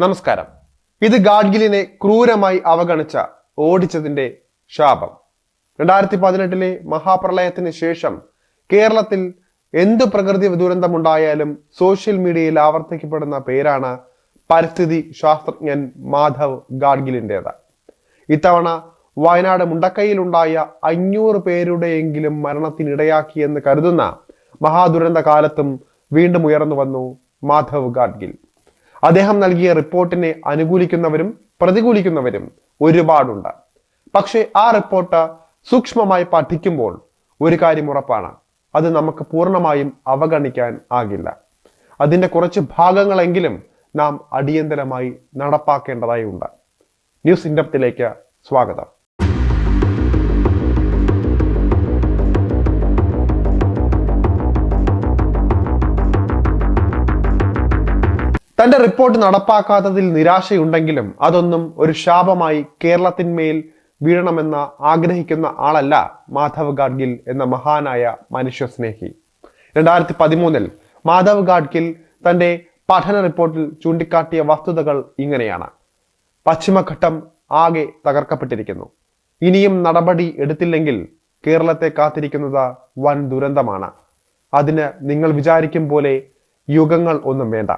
നമസ്കാരം. ഇത് ഗാഡ്ഗിലിനെ ക്രൂരമായി അവഗണിച്ച ഓടിച്ചതിന്റെ ശാപം. രണ്ടായിരത്തി പതിനെട്ടിലെ മഹാപ്രളയത്തിന് ശേഷം കേരളത്തിൽ എന്ത് പ്രകൃതി ദുരന്തമുണ്ടായാലും സോഷ്യൽ മീഡിയയിൽ ആവർത്തിക്കപ്പെടുന്ന പേരാണ് പരിസ്ഥിതി ശാസ്ത്രജ്ഞൻ മാധവ് ഗാഡ്ഗിലിന്റെത് ഇത്തവണ വയനാട് മുണ്ടക്കൈയിലുണ്ടായ അഞ്ഞൂറ് പേരുടെയെങ്കിലും മരണത്തിനിടയാക്കിയെന്ന് കരുതുന്ന മഹാദുരന്ത കാലത്തും വീണ്ടും ഉയർന്നു വന്നു മാധവ് ഗാഡ്ഗിൽ. അദ്ദേഹം നൽകിയ റിപ്പോർട്ടിനെ അനുകൂലിക്കുന്നവരും പ്രതികൂലിക്കുന്നവരും ഒരുപാടുണ്ട്. പക്ഷേ ആ റിപ്പോർട്ട് സൂക്ഷ്മമായി പഠിക്കുമ്പോൾ ഒരു കാര്യം ഉറപ്പാണ്. അത് നമുക്ക് പൂർണമായും അവഗണിക്കാൻ ആകില്ല. അതിന്റെ കുറച്ച് ഭാഗങ്ങളെങ്കിലും നാം അടിയന്തരമായി നടപ്പാക്കേണ്ടതായി ഉണ്ട്. ന്യൂസ് ഇൻഡപ്തിലേക്ക് സ്വാഗതം. തന്റെ റിപ്പോർട്ട് നടപ്പാക്കാത്തതിൽ നിരാശയുണ്ടെങ്കിലും അതൊന്നും ഒരു ശാപമായി കേരളത്തിന്മേൽ വീഴണമെന്ന് ആഗ്രഹിക്കുന്ന ആളല്ല മാധവ് ഗാഡ്ഗിൽ എന്ന മഹാനായ മനുഷ്യസ്നേഹി. രണ്ടായിരത്തി പതിമൂന്നിൽ മാധവ് ഗാഡ്ഗിൽ തന്റെ പഠന റിപ്പോർട്ടിൽ ചൂണ്ടിക്കാട്ടിയ വസ്തുതകൾ ഇങ്ങനെയാണ്. പശ്ചിമഘട്ടം ആകെ തകർക്കപ്പെട്ടിരിക്കുന്നു. ഇനിയും നടപടി എടുത്തില്ലെങ്കിൽ കേരളത്തെ കാത്തിരിക്കുന്നത് വൻ ദുരന്തമാണ്. അതിന് നിങ്ങൾ വിചാരിക്കും പോലെ യുഗങ്ങൾ ഒന്നും വേണ്ട.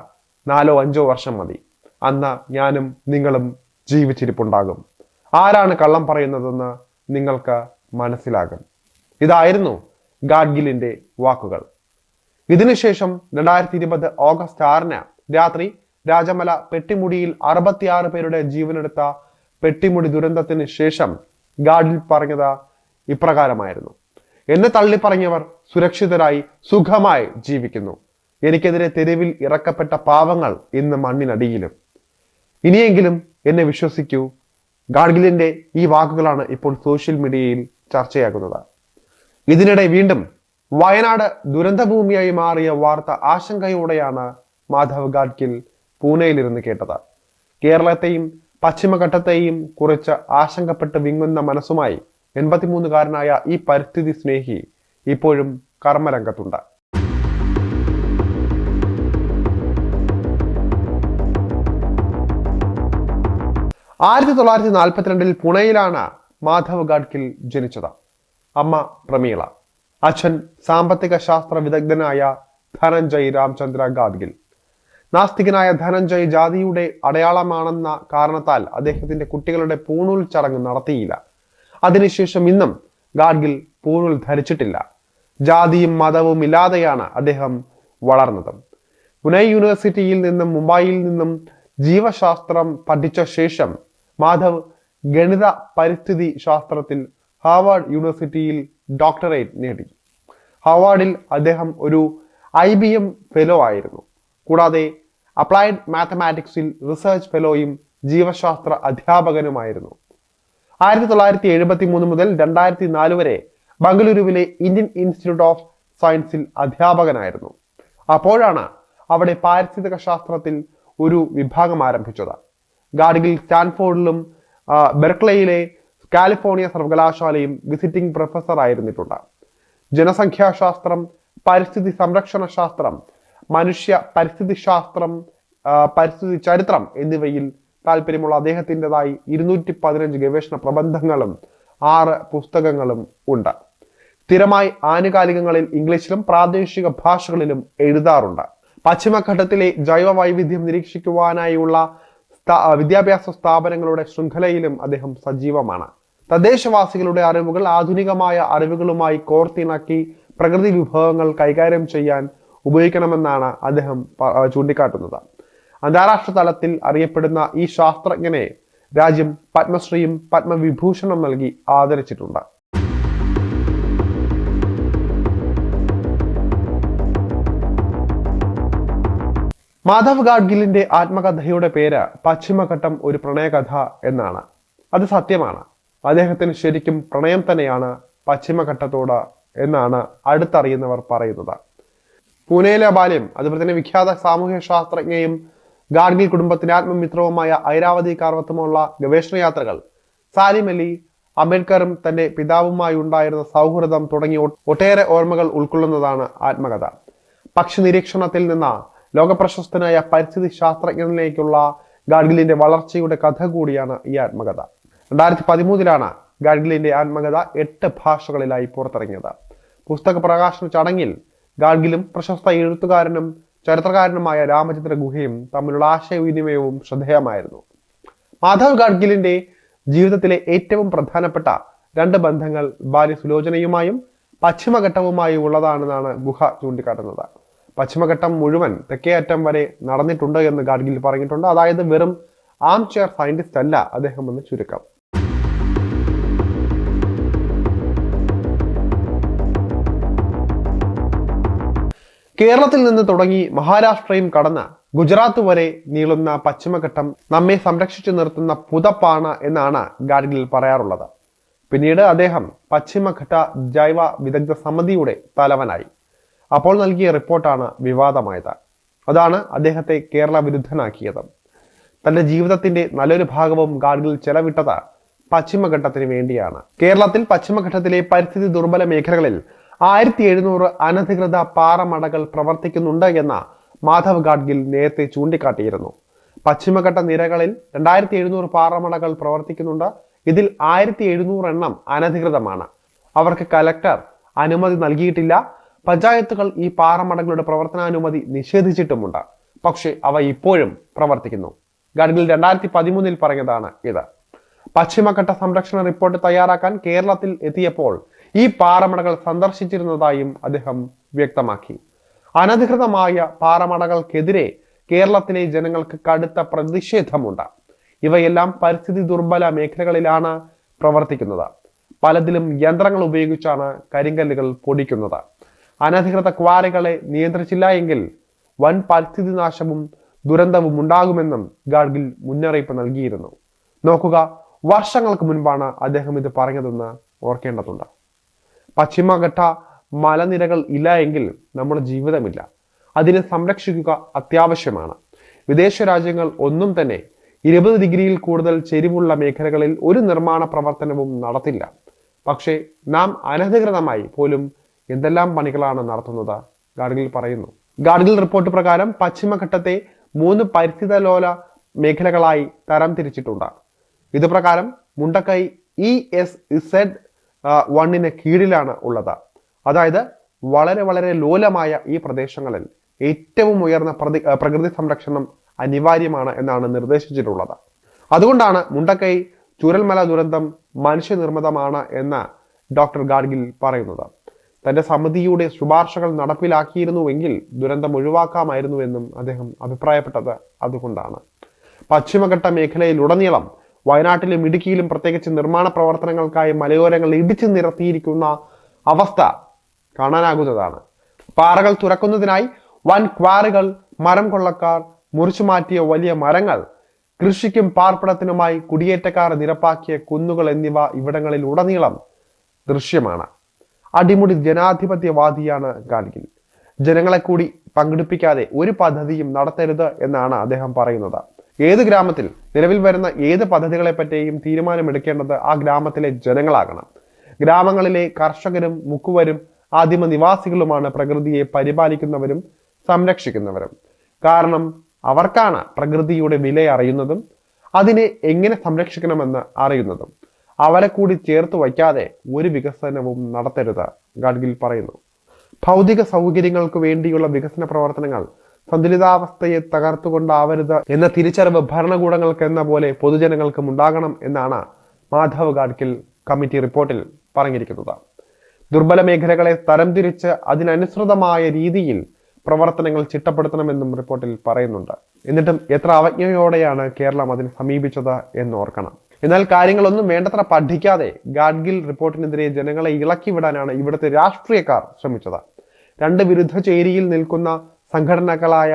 നാലോ അഞ്ചോ വർഷം മതി. അന്ന് ഞാനും നിങ്ങളും ജീവിച്ചിരിപ്പുണ്ടാകും. ആരാണ് കള്ളം പറയുന്നതെന്ന് നിങ്ങൾക്ക് മനസ്സിലാകും. ഇതായിരുന്നു ഗാഡ്ഗിലിന്റെ വാക്കുകൾ. ഇതിനുശേഷം രണ്ടായിരത്തി ഇരുപത് ഓഗസ്റ്റ് ആറിന് രാത്രി രാജമല പെട്ടിമുടിയിൽ അറുപത്തിയാറ് പേരുടെ ജീവനെടുത്ത പെട്ടിമുടി ദുരന്തത്തിന് ശേഷം ഗാഡ്ഗിൽ പറഞ്ഞത് ഇപ്രകാരമായിരുന്നു. എന്നെ തള്ളിപ്പറഞ്ഞവർ സുരക്ഷിതരായി സുഖമായി ജീവിക്കുന്നു. എനിക്കെതിരെ തെരുവിൽ ഇറക്കപ്പെട്ട പാവങ്ങൾ ഇന്ന് മണ്ണിനടിയിലും. ഇനിയെങ്കിലും എന്നെ വിശ്വസിക്കൂ. ഗാഡ്ഗിലിന്റെ ഈ വാക്കുകളാണ് ഇപ്പോൾ സോഷ്യൽ മീഡിയയിൽ ചർച്ചയാകുന്നത്. ഇതിനിടെ വീണ്ടും വയനാട് ദുരന്തഭൂമിയായി മാറിയ വാർത്ത ആശങ്കയോടെയാണ് മാധവ് ഗാഡ്ഗിൽ പൂനെയിലിരുന്ന് കേട്ടത്. കേരളത്തെയും പശ്ചിമഘട്ടത്തെയും കുറിച്ച് ആശങ്കപ്പെട്ട് വിങ്ങുന്ന മനസ്സുമായി എൺപത്തിമൂന്നുകാരനായ ഈ പരിസ്ഥിതി സ്നേഹി ഇപ്പോഴും കർമ്മരംഗത്തുണ്ട്. ആയിരത്തി തൊള്ളായിരത്തി നാൽപ്പത്തിരണ്ടിൽ പുണെയിലാണ് മാധവ് ഗാഡ്കിൽ ജനിച്ചത്. അമ്മ പ്രമീള. അച്ഛൻ സാമ്പത്തിക ശാസ്ത്ര വിദഗ്ധനായ ധനഞ്ജയ് രാംചന്ദ്ര ഗാദ്ഗിൽ നാസ്തികനായ ധനഞ്ജയ് ജാതിയുടെ അടയാളമാണെന്ന കാരണത്താൽ അദ്ദേഹത്തിന്റെ കുട്ടികളുടെ പൂണൂൽ ചടങ്ങ് നടത്തിയില്ല. അതിനുശേഷം ഇന്നും ഗാഡ്ഗിൽ പൂണൂൽ ധരിച്ചിട്ടില്ല. ജാതിയും മതവും ഇല്ലാതെയാണ് അദ്ദേഹം വളർന്നത്. പുനെ യൂണിവേഴ്സിറ്റിയിൽ നിന്നും മുംബൈയിൽ നിന്നും ജീവശാസ്ത്രം പഠിച്ച ശേഷം മാധവ് ഗണിത പരിസ്ഥിതി ശാസ്ത്രത്തിൽ ഹാവാർഡ് യൂണിവേഴ്സിറ്റിയിൽ ഡോക്ടറേറ്റ് നേടി. ഹാവാർഡിൽ അദ്ദേഹം ഒരു ഐ ബി എം ഫെലോ ആയിരുന്നു. കൂടാതെ അപ്ലൈഡ് മാത്തമാറ്റിക്സിൽ റിസർച്ച് ഫെലോയും ജീവശാസ്ത്ര അധ്യാപകനുമായിരുന്നു. ആയിരത്തി തൊള്ളായിരത്തി എഴുപത്തി മൂന്ന് മുതൽ രണ്ടായിരത്തി നാല് വരെ ബംഗളൂരുവിലെ ഇന്ത്യൻ ഇൻസ്റ്റിറ്റ്യൂട്ട് ഓഫ് സയൻസിൽ അധ്യാപകനായിരുന്നു. അപ്പോഴാണ് അവിടെ പാരിസ്ഥിതിക ശാസ്ത്രത്തിൽ ഒരു വിഭാഗം ആരംഭിച്ചത്. ഗാഡ്ഗിൽ സ്റ്റാൻഫോർഡിലും ബെർക്ലയിലെ കാലിഫോർണിയ സർവകലാശാലയും വിസിറ്റിംഗ് പ്രൊഫസർ ആയിരുന്നിട്ടുണ്ട്. ജനസംഖ്യാശാസ്ത്രം പരിസ്ഥിതി സംരക്ഷണ ശാസ്ത്രം മനുഷ്യ പരിസ്ഥിതി ശാസ്ത്രം പരിസ്ഥിതി ചരിത്രം എന്നിവയിൽ താല്പര്യമുള്ള അദ്ദേഹത്തിന്റെതായി ഇരുന്നൂറ്റി പതിനഞ്ച് ഗവേഷണ പ്രബന്ധങ്ങളും ആറ് പുസ്തകങ്ങളും ഉണ്ട്. സ്ഥിരമായി ആനുകാലികങ്ങളിൽ ഇംഗ്ലീഷിലും പ്രാദേശിക ഭാഷകളിലും എഴുതാറുണ്ട്. പശ്ചിമഘട്ടത്തിലെ ജൈവ വൈവിധ്യം നിരീക്ഷിക്കുവാനായുള്ള വിദ്യാഭ്യാസ സ്ഥാപനങ്ങളുടെ ശൃംഖലയിലും അദ്ദേഹം സജീവമാണ്. തദ്ദേശവാസികളുടെ അറിവുകൾ ആധുനികമായ അറിവുകളുമായി കോർത്തിണക്കി പ്രകൃതി വിഭവങ്ങൾ കൈകാര്യം ചെയ്യാൻ ഉപയോഗിക്കണമെന്നാണ് അദ്ദേഹം ചൂണ്ടിക്കാട്ടുന്നത്. അന്താരാഷ്ട്ര തലത്തിൽ അറിയപ്പെടുന്ന ഈ ശാസ്ത്രജ്ഞനെ രാജ്യം പത്മശ്രീയും പത്മവിഭൂഷണം നൽകി ആദരിച്ചിട്ടുണ്ട്. മാധവ് ഗാഡ്ഗിലിന്റെ ആത്മകഥയുടെ പേര് പശ്ചിമഘട്ടം ഒരു പ്രണയകഥ എന്നാണ്. അത് സത്യമാണ്. അദ്ദേഹത്തിന് ശരിക്കും പ്രണയം തന്നെയാണ് പശ്ചിമഘട്ടത്തോട് എന്നാണ് അടുത്തറിയുന്നവർ പറയുന്നത്. പൂനെയിലെ ബാല്യം അതുപോലെ തന്നെ വിഖ്യാത സാമൂഹ്യ ശാസ്ത്രജ്ഞയും ഗാഡ്ഗിൽ കുടുംബത്തിന്റെ ആത്മമിത്രവുമായ ഐരാവതി കാർവത്തുമുള്ള ഗവേഷണ യാത്രകൾ സാലിം അലി അംബേദ്കറും തന്റെ പിതാവുമായി ഉണ്ടായിരുന്ന സൗഹൃദം തുടങ്ങിയ ഒട്ടേറെ ഓർമ്മകൾ ഉൾക്കൊള്ളുന്നതാണ് ആത്മകഥ. പക്ഷി നിരീക്ഷണത്തിൽ നിന്ന് ലോകപ്രശസ്തനായ പരിസ്ഥിതി ശാസ്ത്രജ്ഞനിലേക്കുള്ള ഗാഡ്ഗിലിന്റെ വളർച്ചയുടെ കഥ കൂടിയാണ് ഈ ആത്മകഥ. രണ്ടായിരത്തി പതിമൂന്നിലാണ് ഗാഡ്ഗിലിന്റെ ആത്മകഥ എട്ട് ഭാഷകളിലായി പുറത്തിറങ്ങിയത്. പുസ്തക പ്രകാശന ചടങ്ങിൽ ഗാഡ്ഗിലും പ്രശസ്ത എഴുത്തുകാരനും ചരിത്രകാരനുമായ രാമചന്ദ്ര ഗുഹയും തമ്മിലുള്ള ആശയവിനിമയവും ശ്രദ്ധേയമായിരുന്നു. മാധവ് ഗാഡ്ഗിലിന്റെ ജീവിതത്തിലെ ഏറ്റവും പ്രധാനപ്പെട്ട രണ്ട് ബന്ധങ്ങൾ ഭാര്യ സുലോചനയുമായും പശ്ചിമഘട്ടവുമായി ഉള്ളതാണെന്നാണ് ഗുഹ ചൂണ്ടിക്കാട്ടുന്നത്. പശ്ചിമഘട്ടം മുഴുവൻ തെക്കേ അറ്റം വരെ നടന്നിട്ടുണ്ട് എന്ന് ഗാഡ്ഗിൽ പറഞ്ഞിട്ടുണ്ട്. അതായത് വെറും ആം ചെയർ സയന്റിസ്റ്റ് അല്ല അദ്ദേഹം എന്ന് ചുരുക്കം. കേരളത്തിൽ നിന്ന് തുടങ്ങി മഹാരാഷ്ട്രയും കടന്ന് ഗുജറാത്ത് വരെ നീളുന്ന പശ്ചിമഘട്ടം നമ്മെ സംരക്ഷിച്ചു നിർത്തുന്ന പുതപ്പാണ് എന്നാണ് ഗാഡ്ഗിൽ പറയാറുള്ളത്. പിന്നീട് അദ്ദേഹം പശ്ചിമഘട്ട ജൈവ വിദഗ്ധ സമിതിയുടെ തലവനായി. അപ്പോൾ നൽകിയ റിപ്പോർട്ടാണ് വിവാദമായത്. അതാണ് അദ്ദേഹത്തെ കേരള വിരുദ്ധനാക്കിയത്. തന്റെ ജീവിതത്തിന്റെ നല്ലൊരു ഭാഗവും ഗാഡ്ഗിൽ ചെലവിട്ടത് പശ്ചിമഘട്ടത്തിന് വേണ്ടിയാണ്. കേരളത്തിൽ പശ്ചിമഘട്ടത്തിലെ പരിസ്ഥിതി ദുർബല മേഖലകളിൽ ആയിരത്തി എഴുന്നൂറ് അനധികൃത പാറമടകൾ പ്രവർത്തിക്കുന്നുണ്ട് എന്ന മാധവ് ഗാഡ്ഗിൽ നേരത്തെ ചൂണ്ടിക്കാട്ടിയിരുന്നു. പശ്ചിമഘട്ട നിരകളിൽ രണ്ടായിരത്തി എഴുന്നൂറ് പാറമടകൾ പ്രവർത്തിക്കുന്നുണ്ട്. ഇതിൽ ആയിരത്തി എഴുന്നൂറ് എണ്ണം അനധികൃതമാണ്. അവർക്ക് കലക്ടർ അനുമതി നൽകിയിട്ടില്ല. പഞ്ചായത്തുകൾ ഈ പാറമടകളുടെ പ്രവർത്തനാനുമതി നിഷേധിച്ചിട്ടുമുണ്ട്. പക്ഷേ അവ ഇപ്പോഴും പ്രവർത്തിക്കുന്നു. ഗഡ്ഗിൽ രണ്ടായിരത്തി പതിമൂന്നിൽ പറഞ്ഞതാണ് ഇത്. പശ്ചിമഘട്ട സംരക്ഷണ റിപ്പോർട്ട് തയ്യാറാക്കാൻ കേരളത്തിൽ എത്തിയപ്പോൾ ഈ പാറമടകൾ സന്ദർശിച്ചിരുന്നതായും അദ്ദേഹം വ്യക്തമാക്കി. അനധികൃതമായ പാറമടകൾക്കെതിരെ കേരളത്തിലെ ജനങ്ങൾക്ക് കടുത്ത പ്രതിഷേധമുണ്ട്. ഇവയെല്ലാം പരിസ്ഥിതി ദുർബല മേഖലകളിലാണ് പ്രവർത്തിക്കുന്നത്. പലതിലും യന്ത്രങ്ങൾ ഉപയോഗിച്ചാണ് കരിങ്കല്ലുകൾ പൊടിക്കുന്നത്. അനധികൃത ക്വാറികളെ നിയന്ത്രിച്ചില്ല എങ്കിൽ വൻ പരിസ്ഥിതി നാശവും ദുരന്തവും ഉണ്ടാകുമെന്നും ഗാഡ്ഗിൽ മുന്നറിയിപ്പ് നൽകിയിരുന്നു. നോക്കുക വർഷങ്ങൾക്ക് മുൻപാണ് അദ്ദേഹം ഇത് പറഞ്ഞതെന്ന് ഓർക്കേണ്ടതുണ്ട്. പശ്ചിമഘട്ട മലനിരകൾ ഇല്ല എങ്കിൽ നമ്മുടെ ജീവിതമില്ല. അതിനെ സംരക്ഷിക്കുക അത്യാവശ്യമാണ്. വിദേശ രാജ്യങ്ങൾ ഒന്നും തന്നെ ഇരുപത് ഡിഗ്രിയിൽ കൂടുതൽ ചെരിവുള്ള മേഖലകളിൽ ഒരു നിർമ്മാണ പ്രവർത്തനവും നടത്തില്ല. പക്ഷേ നാം അനധികൃതമായി പോലും എന്തെല്ലാം പണികളാണ് നടത്തുന്നത്? ഗാഡ്ഗിൽ പറയുന്നു. ഗാഡ്ഗിൽ റിപ്പോർട്ട് പ്രകാരം പശ്ചിമഘട്ടത്തെ മൂന്ന് പരിസ്ഥിതലോല മേഖലകളായി തരം തിരിച്ചിട്ടുണ്ട് ഇത് പ്രകാരം മുണ്ടക്കൈ ഇ എസ് ഇസെഡ് വണ്ണിന് കീഴിലാണ് ഉള്ളത്. അതായത് വളരെ വളരെ ലോലമായ ഈ പ്രദേശങ്ങളിൽ ഏറ്റവും ഉയർന്ന പ്രതി പ്രകൃതി സംരക്ഷണം അനിവാര്യമാണ് എന്നാണ് നിർദ്ദേശിച്ചിട്ടുള്ളത്. അതുകൊണ്ടാണ് മുണ്ടക്കൈ ചുരൽമല ദുരന്തം മനുഷ്യനിർമ്മിതമാണ് എന്ന് ഡോക്ടർ ഗാഡ്ഗിൽ പറയുന്നത്. തന്റെ സമിതിയുടെ ശുപാർശകൾ നടപ്പിലാക്കിയിരുന്നുവെങ്കിൽ ദുരന്തം ഒഴിവാക്കാമായിരുന്നുവെന്നും അദ്ദേഹം അഭിപ്രായപ്പെട്ടത് അതുകൊണ്ടാണ്. പശ്ചിമഘട്ട മേഖലയിലുടനീളം വയനാട്ടിലും ഇടുക്കിയിലും പ്രത്യേകിച്ച് നിർമ്മാണ പ്രവർത്തനങ്ങൾക്കായി മലയോരങ്ങൾ ഇടിച്ചു നിരത്തിയിരിക്കുന്ന അവസ്ഥ കാണാനാകുന്നതാണ്. പാറകൾ തുറക്കുന്നതിനായി വൻ ക്വാറികൾ മരം കൊള്ളക്കാർ മുറിച്ചു മാറ്റിയ വലിയ മരങ്ങൾ കൃഷിക്കും പാർപ്പിടത്തിനുമായി കുടിയേറ്റക്കാർ നിരപ്പാക്കിയ കുന്നുകൾ എന്നിവ ഇവിടങ്ങളിൽ ഉടനീളം ദൃശ്യമാണ്. അടിമുടി ജനാധിപത്യവാദിയാണ് ഗാഡ്ഗിൽ. ജനങ്ങളെ കൂടി പങ്കെടുപ്പിക്കാതെ ഒരു പദ്ധതിയും നടത്തരുത് എന്നാണ് അദ്ദേഹം പറയുന്നത്. ഏത് ഗ്രാമത്തിൽ നിലവിൽ വരുന്ന ഏത് പദ്ധതികളെ പറ്റിയും തീരുമാനമെടുക്കേണ്ടത് ആ ഗ്രാമത്തിലെ ജനങ്ങളാകണം. ഗ്രാമങ്ങളിലെ കർഷകരും മുക്കുവരും ആദിമ നിവാസികളുമാണ് പ്രകൃതിയെ പരിപാലിക്കുന്നവരും സംരക്ഷിക്കുന്നവരും. കാരണം അവർക്കാണ് പ്രകൃതിയുടെ വില അറിയുന്നതും അതിനെ എങ്ങനെ സംരക്ഷിക്കണമെന്ന് അറിയുന്നതും. അവരെ കൂടി ചേർത്ത് വയ്ക്കാതെ ഒരു വികസനവും നടത്തരുത് ഗഡ്ഗിൽ പറയുന്നു. ഭൗതിക സൗകര്യങ്ങൾക്ക് വേണ്ടിയുള്ള വികസന പ്രവർത്തനങ്ങൾ സന്തുലിതാവസ്ഥയെ തകർത്തുകൊണ്ടാവരുത് എന്ന തിരിച്ചറിവ് ഭരണകൂടങ്ങൾക്ക് എന്ന പോലെ പൊതുജനങ്ങൾക്കും ഉണ്ടാകണം എന്നാണ് മാധവ് ഗാഡ്ഗിൽ കമ്മിറ്റി റിപ്പോർട്ടിൽ പറഞ്ഞിരിക്കുന്നത്. ദുർബല മേഖലകളെ തരംതിരിച്ച് അതിനനുസൃതമായ രീതിയിൽ പ്രവർത്തനങ്ങൾ ചിട്ടപ്പെടുത്തണമെന്നും റിപ്പോർട്ടിൽ പറയുന്നുണ്ട്. എന്നിട്ടും എത്ര അവജ്ഞയോടെയാണ് കേരളം അതിനെ സമീപിച്ചത് എന്ന് ഓർക്കണം. എന്നാൽ കാര്യങ്ങളൊന്നും വേണ്ടത്ര പഠിക്കാതെ ഗാഡ്ഗിൽ റിപ്പോർട്ടിനെതിരെ ജനങ്ങളെ ഇളക്കി വിടാനാണ് ഇവിടുത്തെ രാഷ്ട്രീയക്കാർ ശ്രമിച്ചത്. രണ്ട് വിരുദ്ധ ചേരിയിൽ നിൽക്കുന്ന സംഘടനകളായ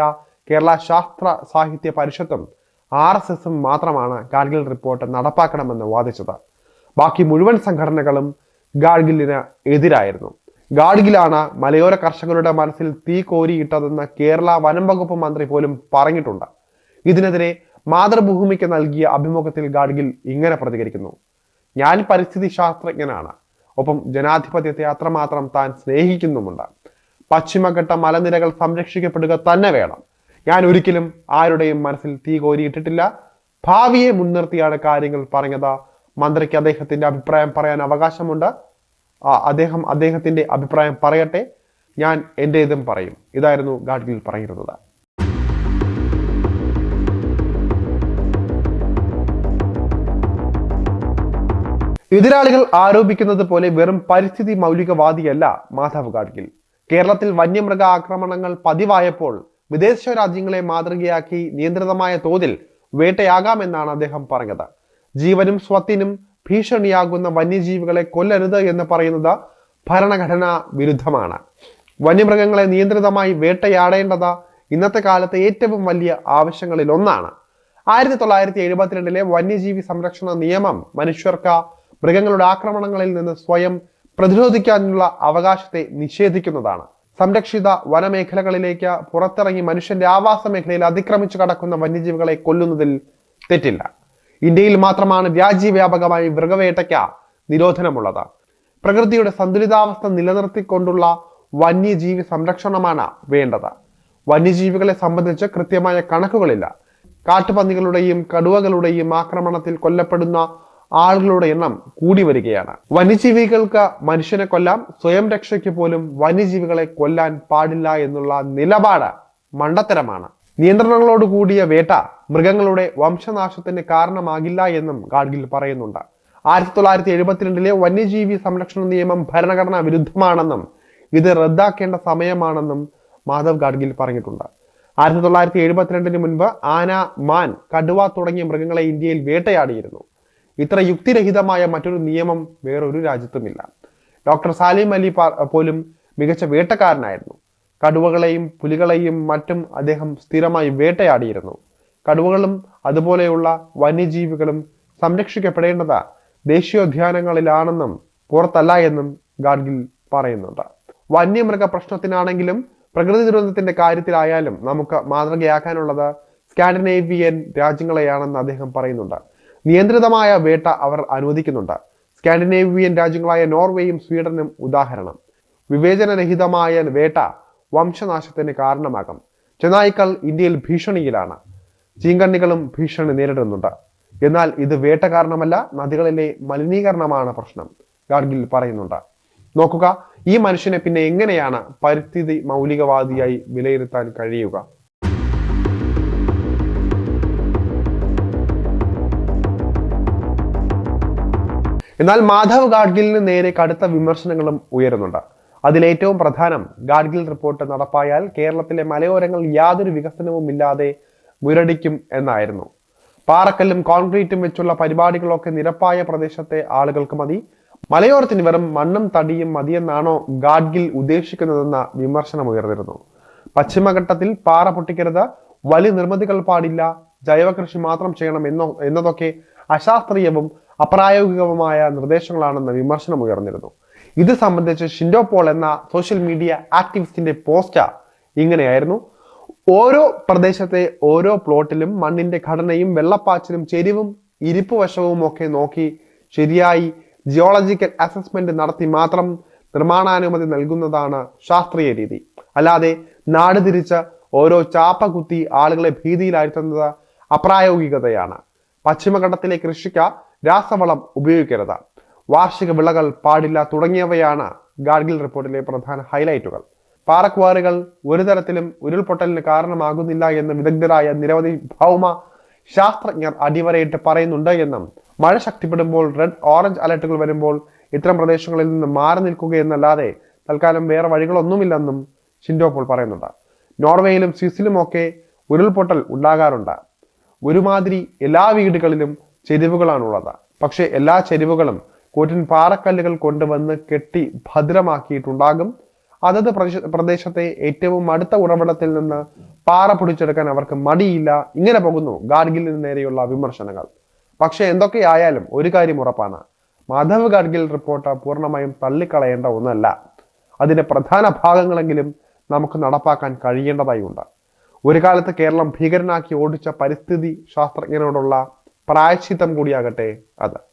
കേരള ശാസ്ത്ര സാഹിത്യ പരിഷത്തും ആർ എസ് എസും മാത്രമാണ് ഗാഡ്ഗിൽ റിപ്പോർട്ട് നടപ്പാക്കണമെന്ന് വാദിച്ചത്. ബാക്കി മുഴുവൻ സംഘടനകളും ഗാഡ്ഗിലിന് എതിരായിരുന്നു. ഗാഡ്ഗിലാണ് മലയോര കർഷകരുടെ മനസ്സിൽ തീ കോരിയിട്ടതെന്ന് കേരള വനം വകുപ്പ് മന്ത്രി പോലും പറഞ്ഞിട്ടുണ്ട്. ഇതിനെതിരെ മാതൃഭൂമിക്ക് നൽകിയ അഭിമുഖത്തിൽ ഗാഡ്ഗിൽ ഇങ്ങനെ പ്രതികരിക്കുന്നു. ഞാൻ പരിസ്ഥിതി ശാസ്ത്രജ്ഞനാണ്. ഒപ്പം ജനാധിപത്യത്തെ അത്രമാത്രം താൻ സ്നേഹിക്കുന്നുമുണ്ട്. പശ്ചിമഘട്ട മലനിരകൾ സംരക്ഷിക്കപ്പെടുക തന്നെ വേണം. ഞാൻ ഒരിക്കലും ആരുടെയും മനസ്സിൽ തീ കോരിയിട്ടിട്ടില്ല. ഭാവിയെ മുൻനിർത്തിയാണ് കാര്യങ്ങൾ പറഞ്ഞത്. മന്ത്രിക്ക് അദ്ദേഹത്തിന്റെ അഭിപ്രായം പറയാൻ അവകാശമുണ്ട്. അദ്ദേഹം അദ്ദേഹത്തിന്റെ അഭിപ്രായം പറയട്ടെ. ഞാൻ എന്റെതും പറയും. ഇതായിരുന്നു ഗാഡ്ഗിൽ പറഞ്ഞിരുന്നത്. എതിരാളികൾ ആരോപിക്കുന്നത് പോലെ വെറും പരിസ്ഥിതി മൗലികവാദിയല്ല മാധവ് ഗാഡ്ഗിൽ. കേരളത്തിൽ വന്യമൃഗ ആക്രമണങ്ങൾ പതിവായപ്പോൾ വിദേശ രാജ്യങ്ങളെ മാതൃകയാക്കി നിയന്ത്രിതമായ തോതിൽ വേട്ടയാകാമെന്നാണ് അദ്ദേഹം പറഞ്ഞത്. ജീവനും സ്വത്തിനും ഭീഷണിയാകുന്ന വന്യജീവികളെ കൊല്ലരുത് എന്ന് പറയുന്നത് ഭരണഘടനാ വിരുദ്ധമാണ്. വന്യമൃഗങ്ങളെ നിയന്ത്രിതമായി വേട്ടയാടേണ്ടത് ഇന്നത്തെ കാലത്തെ ഏറ്റവും വലിയ ആവശ്യങ്ങളിൽ ഒന്നാണ് ആയിരത്തി തൊള്ളായിരത്തി എഴുപത്തിരണ്ടിലെ വന്യജീവി സംരക്ഷണ നിയമം മനുഷ്യർക്ക് മൃഗങ്ങളുടെ ആക്രമണങ്ങളിൽ നിന്ന് സ്വയം പ്രതിരോധിക്കാനുള്ള അവകാശത്തെ നിഷേധിക്കുന്നതാണ്. സംരക്ഷിത വനമേഖലകളിലേക്ക് പുറത്തിറങ്ങി മനുഷ്യന്റെ ആവാസ മേഖലയിൽ അതിക്രമിച്ചു കടക്കുന്ന വന്യജീവികളെ കൊല്ലുന്നതിൽ തെറ്റില്ല. ഇന്ത്യയിൽ മാത്രമാണ് രാജ്യവ്യാപകമായി മൃഗവേട്ടയ്ക്ക് നിരോധനമുള്ളത്. പ്രകൃതിയുടെ സന്തുലിതാവസ്ഥ നിലനിർത്തിക്കൊണ്ടുള്ള വന്യജീവി സംരക്ഷണമാണ് വേണ്ടത്. വന്യജീവികളെ സംബന്ധിച്ച് കൃത്യമായ കണക്കുകളില്ല. കാട്ടുപന്നികളുടെയും കടുവകളുടെയും ആക്രമണത്തിൽ കൊല്ലപ്പെടുന്ന ആളുകളുടെ എണ്ണം കൂടി വരികയാണ്. വന്യജീവികൾക്ക് മനുഷ്യനെ കൊല്ലാം സ്വയം രക്ഷയ്ക്ക് പോലും വന്യജീവികളെ കൊല്ലാൻ പാടില്ല എന്നുള്ള നിലപാട് മണ്ടത്തരമാണ്. നിയന്ത്രണങ്ങളോട് കൂടിയ വേട്ട മൃഗങ്ങളുടെ വംശനാശത്തിന് കാരണമാകില്ല എന്നും ഗാഡ്ഗിൽ പറയുന്നുണ്ട്. ആയിരത്തി തൊള്ളായിരത്തി എഴുപത്തിരണ്ടിലെ വന്യജീവി സംരക്ഷണ നിയമം ഭരണഘടനാ വിരുദ്ധമാണെന്നും ഇത് റദ്ദാക്കേണ്ട സമയമാണെന്നും മാധവ് ഗാഡ്ഗിൽ പറഞ്ഞിട്ടുണ്ട്. ആയിരത്തി തൊള്ളായിരത്തി എഴുപത്തിരണ്ടിന് മുൻപ് ആന മാൻ കടുവ തുടങ്ങിയ മൃഗങ്ങളെ ഇന്ത്യയിൽ വേട്ടയാടിയിരുന്നു. ഇത്ര യുക്തിരഹിതമായ മറ്റൊരു നിയമം വേറൊരു രാജ്യത്തുമില്ല. ഡോക്ടർ സാലിം അലി പോലും മികച്ച വേട്ടക്കാരനായിരുന്നു. കടുവകളെയും പുലികളെയും മറ്റും അദ്ദേഹം സ്ഥിരമായി വേട്ടയാടിയിരുന്നു. കടുവകളും അതുപോലെയുള്ള വന്യജീവികളും സംരക്ഷിക്കപ്പെടേണ്ടത് ദേശീയോദ്യാനങ്ങളിലാണെന്നും പുറത്തല്ല എന്നും ഗാഡ്ഗിൽ പറയുന്നുണ്ട്. വന്യമൃഗ പ്രശ്നത്തിനാണെങ്കിലും പ്രകൃതി ദുരന്തത്തിന്റെ കാര്യത്തിലായാലും നമുക്ക് മാതൃകയാക്കാനുള്ളത് സ്കാൻഡിനേവിയൻ രാജ്യങ്ങളെയാണെന്ന് അദ്ദേഹം പറയുന്നുണ്ട്. നിയന്ത്രിതമായ വേട്ട അവർ അനുവദിക്കുന്നുണ്ട്. സ്കാൻഡിനേവിയൻ രാജ്യങ്ങളായ നോർവേയും സ്വീഡനും ഉദാഹരണം. വിവേചനരഹിതമായ വേട്ട വംശനാശത്തിന് കാരണമാകും. ചെന്നായ്ക്കൾ ഇന്ത്യയിൽ ഭീഷണിയിലാണ്. ചീങ്കണ്ണികളും ഭീഷണി നേരിടുന്നുണ്ട്. എന്നാൽ ഇത് വേട്ട കാരണമല്ല നദികളിലെ മലിനീകരണമാണ് പ്രശ്നം ഗാഡ്ഗിൽ പറയുന്നുണ്ട്. നോക്കുക ഈ മനുഷ്യനെ പിന്നെ എങ്ങനെയാണ് പരിസ്ഥിതി മൗലികവാദിയായി വിലയിരുത്താൻ കഴിയുക? എന്നാൽ മാധവ് ഗാഡ്ഗിലിന് നേരെ കടുത്ത വിമർശനങ്ങളും ഉയരുന്നുണ്ട്. അതിലേറ്റവും പ്രധാനം ഗാഡ്ഗിൽ റിപ്പോർട്ട് നടപ്പായാൽ കേരളത്തിലെ മലയോരങ്ങൾ യാതൊരു വികസനവും ഇല്ലാതെ മുരടിക്കും എന്നായിരുന്നു. പാറക്കല്ലും കോൺക്രീറ്റും വെച്ചുള്ള പരിപാടികളൊക്കെ നിരപ്പായ പ്രദേശത്തെ ആളുകൾക്ക് മതി. മലയോരത്തിന് വെറും മണ്ണും തടിയും മതിയെന്നാണോ ഗാഡ്ഗിൽ ഉദ്ദേശിക്കുന്നതെന്ന വിമർശനം ഉയർന്നിരുന്നു. പശ്ചിമഘട്ടത്തിൽ പാറ പൊട്ടിക്കരുത് വലിയ നിർമ്മിതികൾ പാടില്ല ജൈവകൃഷി മാത്രം ചെയ്യണം എന്നോ എന്നതൊക്കെ അശാസ്ത്രീയവും അപ്രായോഗികവുമായ നിർദ്ദേശങ്ങളാണെന്ന വിമർശനം ഉയർന്നിരുന്നു. ഇത് സംബന്ധിച്ച് ഷിൻഡോ പോൾ എന്ന സോഷ്യൽ മീഡിയ ആക്ടിവിസ്റ്റിന്റെ പോസ്റ്റ് ഇങ്ങനെയായിരുന്നു. ഓരോ പ്രദേശത്തെ ഓരോ പ്ലോട്ടിലും മണ്ണിന്റെ ഘടനയും വെള്ളപ്പാച്ചിലും ചെരിവും ഇരിപ്പ് വശവും ഒക്കെ നോക്കി ശരിയായി ജിയോളജിക്കൽ അസസ്മെന്റ് നടത്തി മാത്രം നിർമ്മാണാനുമതി നൽകുന്നതാണ് ശാസ്ത്രീയ രീതി. അല്ലാതെ നാട് തിരിച്ച് ഓരോ ചാപ്പ കുത്തി ആളുകളെ ഭീതിയിലാഴ്ത്തുന്നത് അപ്രായോഗികതയാണ്. പശ്ചിമഘട്ടത്തിലെ കൃഷിക്ക് രാസവളം ഉപയോഗിക്കരുത്. വാർഷിക വിളകൾ പാടില്ല തുടങ്ങിയവയാണ് ഗാഡ്ഗിൽ റിപ്പോർട്ടിലെ പ്രധാന ഹൈലൈറ്റുകൾ. പാറക്വാറികൾ ഒരു തരത്തിലും ഉരുൾപൊട്ടലിന് കാരണമാകുന്നില്ല എന്ന് വിദഗ്ധരായ നിരവധി ഭൗമ ശാസ്ത്രജ്ഞർ അടിവരയിട്ട് പറയുന്നുണ്ട് എന്നും മഴ ശക്തിപ്പെടുമ്പോൾ റെഡ് ഓറഞ്ച് അലർട്ടുകൾ വരുമ്പോൾ ഇത്തരം പ്രദേശങ്ങളിൽ നിന്ന് മാറി നിൽക്കുകയെന്നല്ലാതെ തൽക്കാലം വേറെ വഴികളൊന്നുമില്ലെന്നും ഷിൻഡോപോൾ പറയുന്നുണ്ട്. നോർവേയിലും സ്വിസിലുമൊക്കെ ഉരുൾപൊട്ടൽ ഉണ്ടാകാറുണ്ട്. ഒരുമാതിരി എല്ലാ വീടുകളിലും ചെരിവുകളാണുള്ളത്. പക്ഷേ എല്ലാ ചെരിവുകളും കൂറ്റൻ പാറക്കല്ലുകൾ കൊണ്ടുവന്ന് കെട്ടി ഭദ്രമാക്കിയിട്ടുണ്ടാകും. അതത് പ്രദേശ- പ്രദേശത്തെ ഏറ്റവും അടുത്ത ഉറവിടത്തിൽ നിന്ന് പാറ പൊടിച്ചെടുക്കാൻ അവർക്ക് മടിയില്ല. ഇങ്ങനെ പോകുന്നു ഗാഡ്ഗിലിന് നേരെയുള്ള വിമർശനങ്ങൾ. പക്ഷേ എന്തൊക്കെയായാലും ഒരു കാര്യം ഉറപ്പാണ്. മാധവ് ഗാഡ്ഗിൽ റിപ്പോർട്ട് പൂർണമായും തള്ളിക്കളയേണ്ട ഒന്നല്ല. അതിന്റെ പ്രധാന ഭാഗങ്ങളെങ്കിലും നമുക്ക് നടപ്പാക്കാൻ കഴിയേണ്ടതായി ഉണ്ട് ഒരു കാലത്ത് കേരളം ഭീകരനാക്കി ഓടിച്ച പരിസ്ഥിതി ശാസ്ത്രജ്ഞനോടുള്ള പ്രായശ്ചിത്തം കൂടിയാകട്ടെ. അത്.